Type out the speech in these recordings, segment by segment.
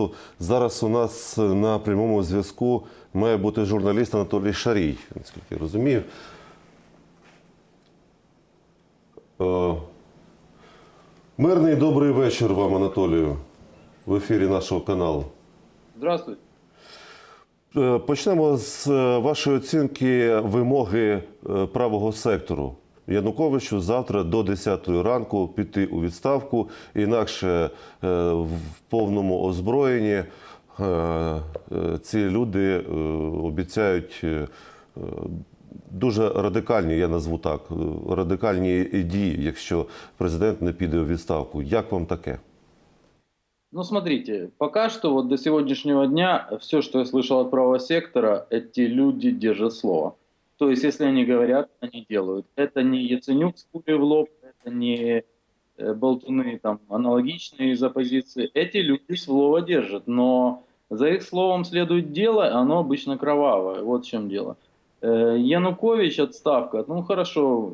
журналісту. Зараз у нас на прямому зв'язку має бути журналіст Анатолій Шарій, наскільки я розумію. Е, Мирний добрий вечір вам, Анатолію, в ефірі нашого каналу. Здравствуйте. Почнемо з е, вашої оцінки вимоги е, правого сектору. Януковичу завтра до 10 ранку піти у відставку, інакше е, в повному озброєнні е, е, ці люди обіцяють дуже радикальні, я назву так, радикальні дії, якщо президент не піде у відставку. Як вам таке? Ну, смотрите, пока что вот до сегодняшнего дня все, что я слышал от правого сектора, эти люди держат слово. То есть, если они говорят, они делают. Это не Яценюк с пулей в лоб, это не э, болтуны там аналогичные из оппозиции. Эти люди слово держат, но за их словом следует дело, и оно обычно кровавое. Вот в чем дело. Э, Янукович отставка, ну хорошо,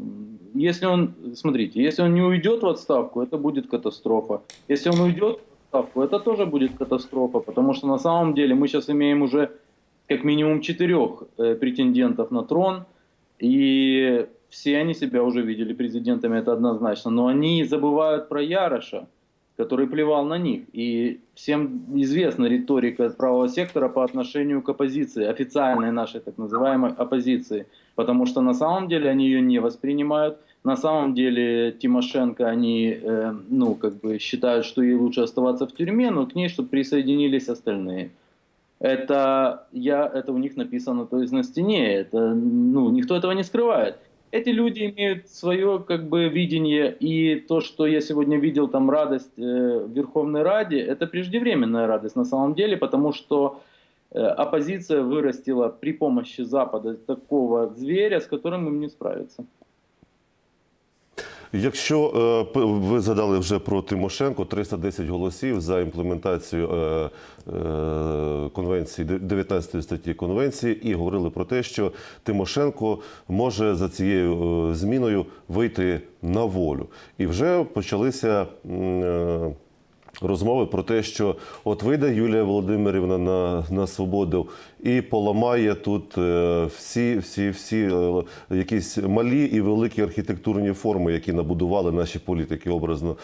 если он, смотрите, если он не уйдет в отставку, это будет катастрофа. Если он уйдет в отставку, это тоже будет катастрофа, потому что на самом деле мы сейчас имеем уже как минимум четырех э, претендентов на трон, и все они себя уже видели президентами, это однозначно, но они забывают про Яроша, который плевал на них. И всем известна риторика правого сектора по отношению к оппозиции, официальной нашей так называемой оппозиции. Потому что на самом деле они ее не воспринимают. На самом деле Тимошенко, они э, ну, как бы считают, что ей лучше оставаться в тюрьме, но к ней, чтобы присоединились остальные. Это, я, это у них написано то есть на стене, это, ну, никто этого не скрывает. Эти люди имеют свое как бы видение, и то, что я сегодня видел там радость э, в Верховной Раде, это преждевременная радость на самом деле, потому что э, оппозиция вырастила при помощи Запада такого зверя, с которым им не справиться. Якщо е, п- ви згадали вже про Тимошенко, 310 голосів за імплементацію е, е, конвенції 19 статті конвенції, і говорили про те, що Тимошенко може за цією е, зміною вийти на волю. І вже почалися. е, Розмови про те, що от вийде Юлія Володимирівна на, на свободу і поламає тут е, всі, всі, всі якісь малі і великі архітектурні форми, які набудували наші політики, образно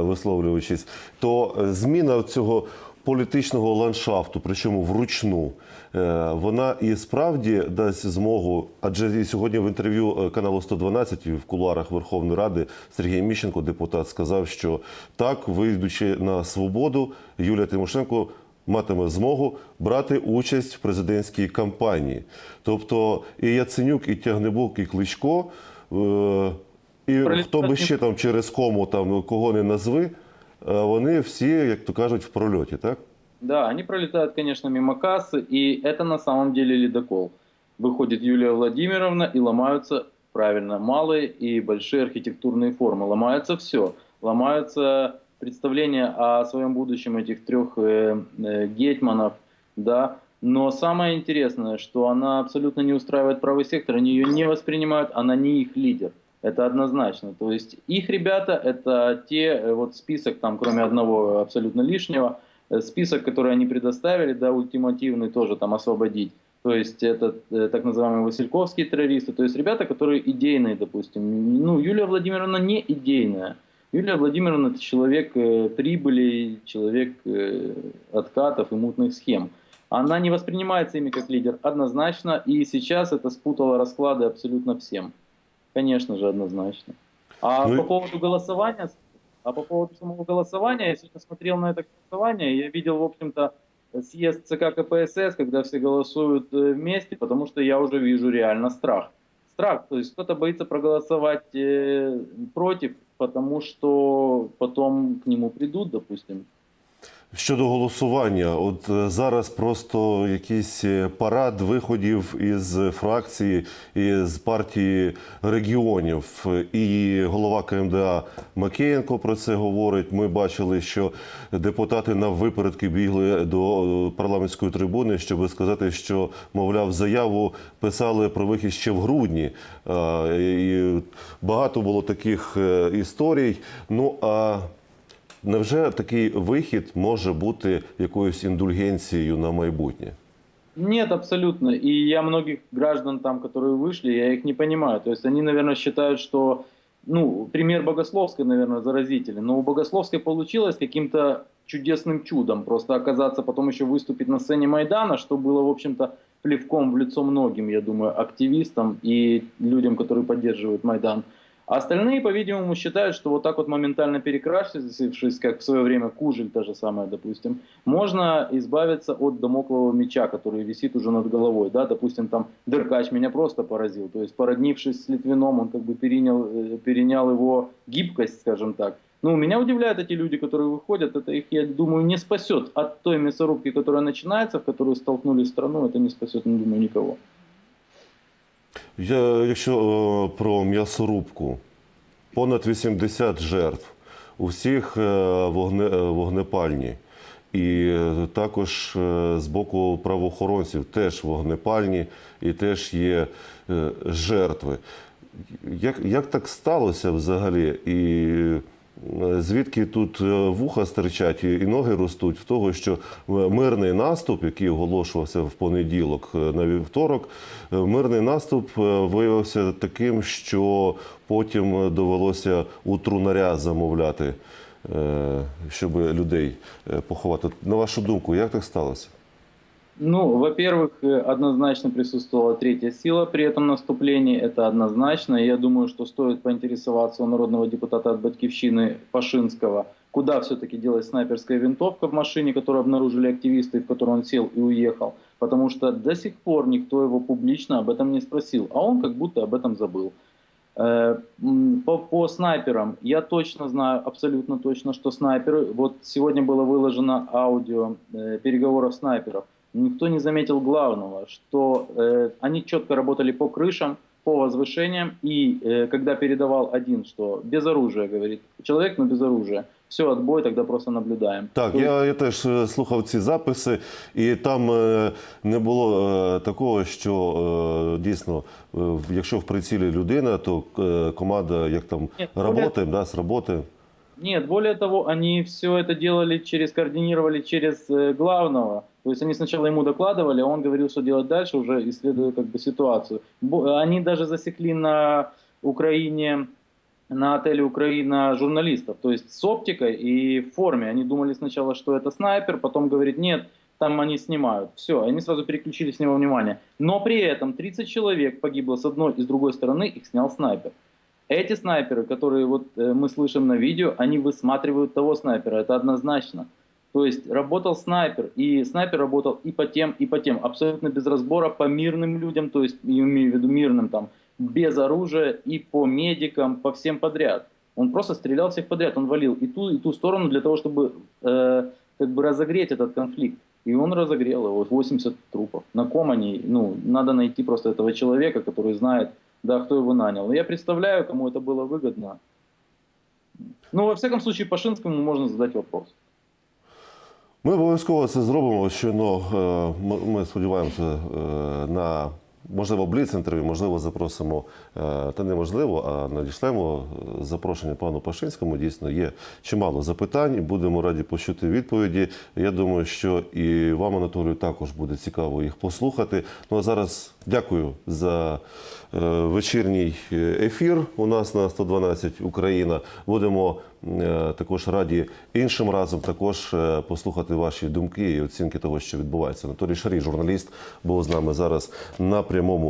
висловлюючись, то зміна цього політичного ландшафту, причому вручну, е, вона і справді дасть змогу, адже сьогодні в інтерв'ю е, каналу 112 і в кулуарах Верховної Ради Сергій Міщенко, депутат, сказав, що так, вийдучи на свободу, Юлія Тимошенко матиме змогу брати участь в президентській кампанії. Тобто і Яценюк, і Тягнебок, і Кличко, е, і хто би ще там через кому там кого не назви, вони всі, як то кажуть, в прольоті, так? Да, они пролетают, конечно, мимо кассы, и это на самом деле ледокол. Выходит Юлия Владимировна и ломаются, правильно, малые и большие архитектурные формы. Ломается все. Ломаются представления о своем будущем этих трех э, э, гетманов, да. Но самое интересное, что она абсолютно не устраивает правый сектор, они ее не воспринимают, она не их лидер. Это однозначно. То есть их ребята это те, э, вот список там, кроме одного абсолютно лишнего, э, список, который они предоставили, да, ультимативный тоже там освободить. То есть это э, так называемые васильковские террористы, то есть ребята, которые идейные, допустим. Ну, Юлия Владимировна не идейная. Юлия Владимировна это человек э, прибыли, человек откатов и мутных схем. Она не воспринимается ими как лидер однозначно, и сейчас это спутало расклады абсолютно всем. Конечно же, однозначно. А Ну по поводу голосования, а по поводу самого голосования, я сегодня смотрел на это голосование, я видел, в общем-то, съезд ЦК КПСС, когда все голосуют э, вместе, потому что я уже вижу реально страх. Страх, то есть кто-то боится проголосовать э, против, потому что потом к нему придут, допустим. Щодо голосування, от е, зараз просто якийсь е, парад виходів із фракції із партії регіонів. І голова КМДА Макеєнко про це говорить. Ми бачили, що депутати на випередки бігли до парламентської трибуни, щоб сказати, що мовляв заяву писали про вихід ще в грудні. І багато було таких е, історій. Ну а невже такий вихід може бути якоюсь індульгенцією на майбутнє? Нет, абсолютно. И я многих граждан там, которые вышли, я их не понимаю. То есть они, наверное, считают, что, ну, пример Богословской, наверное, заразителен. Но у Богословской получилось каким-то чудесным чудом просто оказаться, потом еще выступить на сцене Майдана, что было, в общем-то, плевком в лицо многим, я думаю, активистам и людям, которые поддерживают Майдан. А остальные, по-видимому, считают, что вот так вот моментально перекрасившись, как в свое время Кужель, та же самая, допустим, можно избавиться от домоклого меча, который висит уже над головой. Да? Допустим, там Деркач меня просто поразил. То есть, породнившись с Литвином, он как бы перенял, э, перенял его гибкость, скажем так. Ну, меня удивляют эти люди, которые выходят. Это их, я думаю, не спасет от той мясорубки, которая начинается, в которую столкнули страну. Это не спасет, не думаю, никого. Я, якщо е, про м'ясорубку, понад 80 жертв, у всіх е, вогне, е, вогнепальні. І також з боку правоохоронців теж вогнепальні і теж є жертви. Як, як так сталося взагалі? І звідки тут е, вуха стирчать і ноги ростуть в того, що е, мирний наступ, який оголошувався в понеділок е, на вівторок, мирний наступ виявився таким, що потім довелося у трунаря замовляти, щоб людей поховати. На вашу думку, як так сталося? Ну, во-первых, э, однозначно присутствовала третья сила при этом наступлении, это однозначно. Я думаю, что стоит поинтересоваться у народного депутата от Батьковщины Пашинского, куда все-таки делась снайперская винтовка в машине, которую обнаружили активисты, в которую он сел и уехал. Потому что до сих пор никто его публично об этом не спросил, а он как будто об этом забыл. Э, По, по снайперам я точно знаю, абсолютно точно, что снайперы, вот сегодня было выложено аудио э, переговоров снайперов, никто не заметил главного, что э, они четко работали по крышам, по возвышениям, и э, когда передавал один, что без оружия, говорит человек, но без оружия, все, отбой, тогда просто наблюдаем. Так, То есть- я, я теж е, слухав ці записи, і там е, не було е, такого, що е, дійсно, е, в- якщо в прицілі людина, то е, команда як там Ні, роботи, да, з роботи. Нет, более того, они все это делали через, координировали через э, главного. То есть они сначала ему докладывали, а он говорил, что делать дальше, уже исследуя как бы ситуацию. Они даже засекли на Украине, на отеле Украина журналистов, то есть с оптикой и в форме. Они думали сначала, что это снайпер, потом говорит, нет, там они снимают. Все, они сразу переключили с него внимание. Но при этом 30 человек погибло с одной и с другой стороны, их снял снайпер. Эти снайперы, которые вот э, мы слышим на видео, они высматривают того снайпера, это однозначно. То есть работал снайпер, и снайпер работал и по тем, и по тем, абсолютно без разбора, по мирным людям, то есть я имею в виду мирным там, без оружия, и по медикам, по всем подряд. Он просто стрелял всех подряд, он валил и ту, и ту сторону для того, чтобы э, как бы разогреть этот конфликт. И он разогрел его, 80 трупов. На ком они, ну, надо найти просто этого человека, который знает, да, кто его нанял. Я представляю, кому это было выгодно. Ну, во всяком случае, Пашинскому можно задать вопрос. Ми обов'язково це зробимо. Щойно е, ми сподіваємося е, на можливо бліц-інтерв'ю, можливо, запросимо е, та неможливо, а надішлемо запрошення пану Пашинському. Дійсно, є чимало запитань. Будемо раді почути відповіді. Я думаю, що і вам, Анатолію, також буде цікаво їх послухати. Ну а зараз дякую за вечірній ефір. У нас на 112 Україна. Будемо також раді іншим разом також е, послухати ваші думки і оцінки того, що відбувається. Анатолій Шарій, журналіст, був з нами зараз на прямому